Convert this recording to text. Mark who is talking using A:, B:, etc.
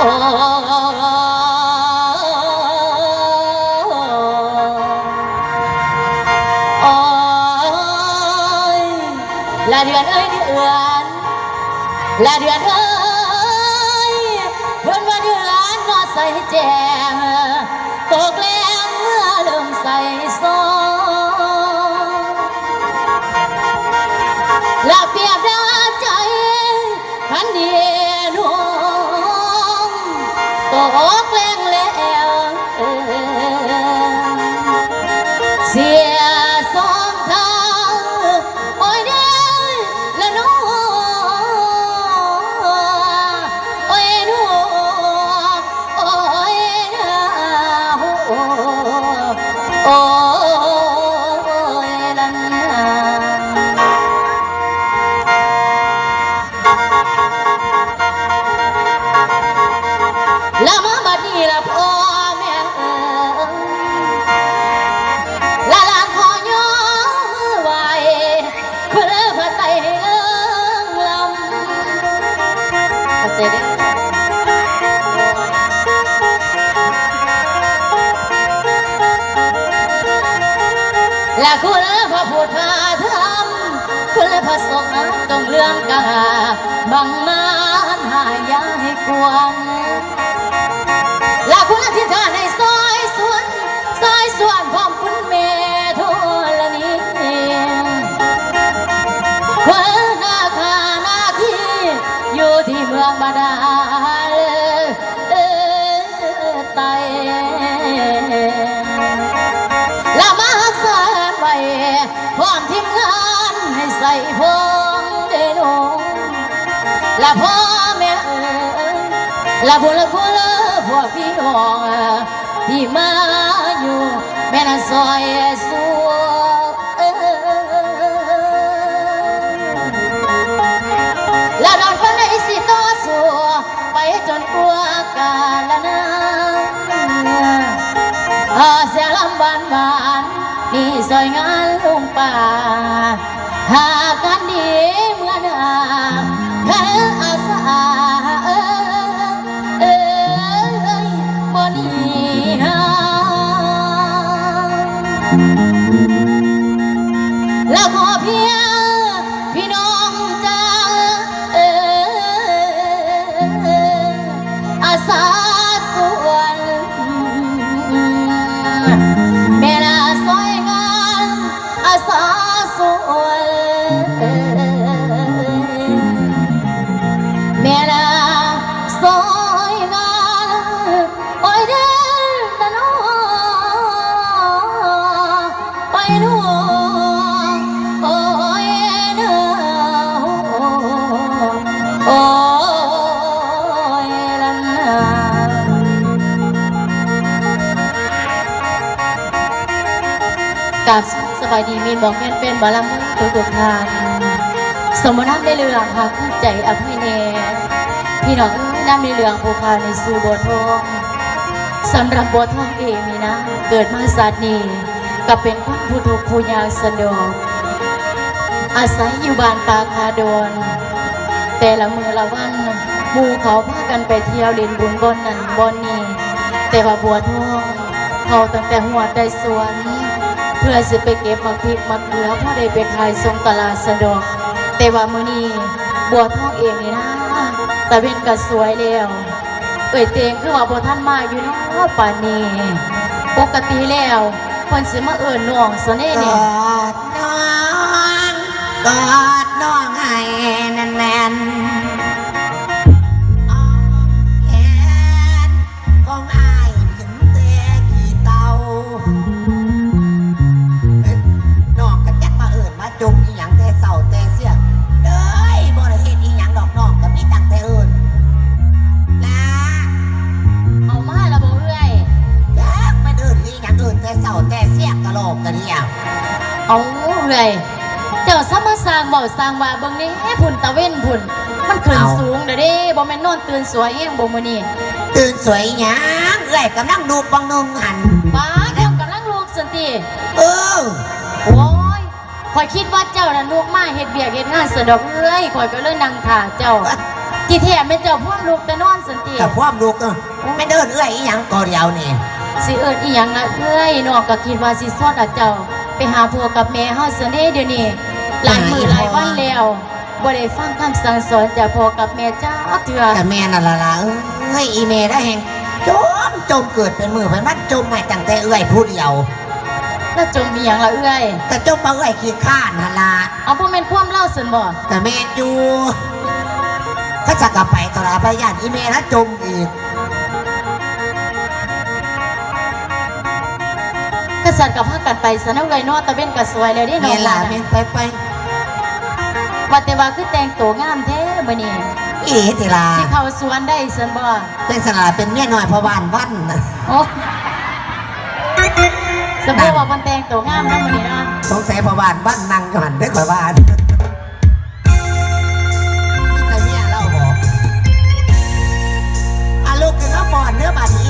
A: โอ้โอ้ยละเดือนเอ้ องเรื่องกาบังมานหายาให้กวนลาคุณอธิษฐาให้ซอยสวนซอยสวนพร้อมคุณแม่ทุลนี้ควานาคานาคีอยู่ที่เมืองบาดาลเออไตลามาหักษาไว้พร้อมทีมงานให้ใส่พงเดนง ละพ่อแม่ละพวกละพวกละพวกพี่น้องที่มาอยู่แม่น่ะซอยสัวละดอนคนไหนสิต่อสู้ไปจนกลัวกาลนานอาเสียลำบานบานนี่ซอยงานลุงป่าหากันดี แล้วขอเพียงายดีมีนบอกแม่นเป็นบาลำตัวตัวทาน สมนับได้เรืองค่ะขึ้นใจอภัยเนพี่น้องเอ้ยน้ำในเรืองภูพาในซื้อบัวทองสำหรับบัวทองเองนี่นะ เกิดมาศาสตร์นี้ก็เป็นคนผู้ถูกข์ผู้ยากสะดวกอาศัยอยู่บ้านปาคาโดน แต่ละมือละวันมูเขาพากันไปเที่ยวเล่นบุญบนนั่นบนนี่แต่ว่าบัวทองเขาตั้งแต่หัวได้สวน เพื่อสิไปเก็บมักพริกมักเกลือพ่อได้ไปขายทรงตลาดสะดวกแต่ว่ามื้อนี้บัวทองเองนี่นะตะเวนก็สวยแล้วเอ่ยเตงคือว่าบ่ท่านมาอยู่เนาะป่านนี้ปกติแล้วเพิ่นสิมาเอิ้นน้องซะแน่
B: เนี่อดน้องกอดน้อง เสียกะโหลกกะเดียว
A: เอาเอ้ยเจ้าซะมาสร้างเว้าสร้างว่าเบิ่งนี่พุ่นตะเว้นพุ่น มันขึ้นสูงเด้อเด้บ่แม่นนอนตื่นสวยเองบ่มื้อนี้
B: ตื่นสวยหยังเอ้ยกำลังดูบังนงหัน
A: ป้าเจ้ากำลังลูกสันติ
B: เออ
A: โอ้ยข่อยคิดว่าเจ้าน่ะลูกมาเฮ็ดเบียกเฮ็ดงานสะดอกเอ้ยข่อยก็เลยนั่งท่าเจ้าที่แท้แม่เจ้าพ่วงลูกแต่นอนสันติ
B: กับความลูกเออไม่เดินเอื้อยอีหยังก็เดียวนี่
A: สิเอิ้นอีหยังละเอ้ยน้องก็คิดว่าสิสอดเอาเจ้า ไปหาพ่อกับแม่เฮาซะเด้เดี๋ยวนี้หลายมื้อหลายวันแล้วบ่ได้ฟังคำสั่งสอนจากพ่อกับแม่จ้าเถื่อ
B: แต่แม่นั่นละละเอ้ยอีเมได้แหงจมจมเกิดเป็นมือเป็นมันจมไม่ตั้งแต่เอื้อยผู้เดียว
A: แล้วจมมีหยังละเอ้ย
B: แต่จมมาเอื้อยขี้ข้านนั่นละ
A: เอาบ่แม่นความเล่าซั่นบ่
B: แต่แม่อยู่ถ้าจะกลับไปตลาดพยานอีเมแล้วจมอีก
A: สันกับพากันไปสนุกเลยนอตะเบนกับสวยเลยได้นอ
B: นห
A: ลา
B: เมนไปไป
A: วัดแต่ว่าคือแต่งตัวงามแท้บ่นี่เอ๋
B: ติลา
A: สิเขาสวนได้สันบ่
B: แต่งสลาเป็นเมียหน่อยพอบ้านบ้าน
A: โอ้สมมติว่ามันแต่งตัวงามนะมันนี่นะ
B: สงสัยพอบ้านบ้านนั่งกันได้กว่าบ้านแต่เมียเราบอกอาลูกกันก็ปอนเนื้อบาดนี้